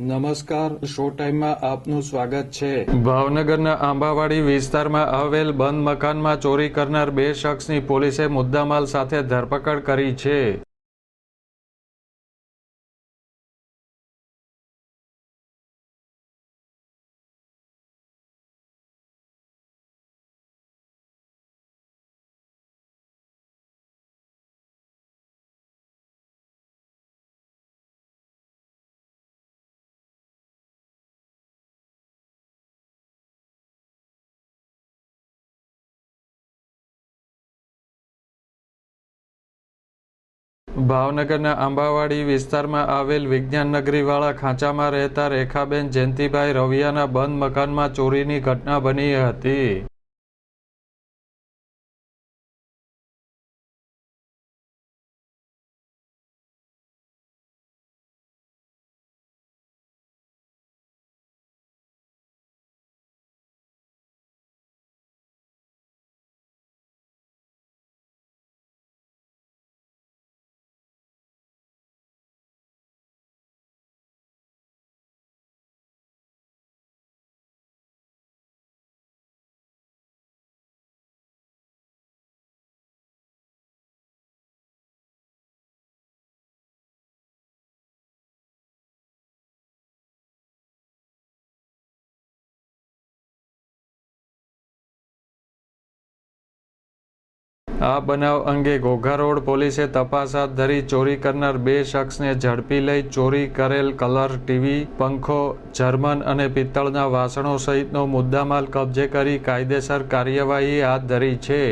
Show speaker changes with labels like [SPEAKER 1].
[SPEAKER 1] નમસ્કાર, શો ટાઈમમાં આપનું સ્વાગત છે.
[SPEAKER 2] ભાવનગરના આંબાવાડી વિસ્તારમાં આવેલ બંધ મકાનમાં ચોરી કરનાર બે શખ્સની પોલીસે મુદ્દામાલ સાથે ધરપકડ કરી છે. ભાવનગરના આંબાવાડી વિસ્તારમાં આવેલ વિજ્ઞાન નગરીવાળા ખાંચામાં રહેતા રેખાબેન જયંતિભાઈ રવિયાના બંધ મકાનમાં ચોરીની ઘટના બની હતી. આ બનાવ અંગે ઘોઘા પોલીસે તપાસ હાથ ધરી ચોરી કરનાર બે શખ્સને ઝડપી લઈ ચોરી કરેલ કલર ટીવી, પંખો, જર્મન અને પિત્તળના વાસણો સહિતનો મુદ્દામાલ કબજે કરી કાયદેસર કાર્યવાહી હાથ ધરી છે.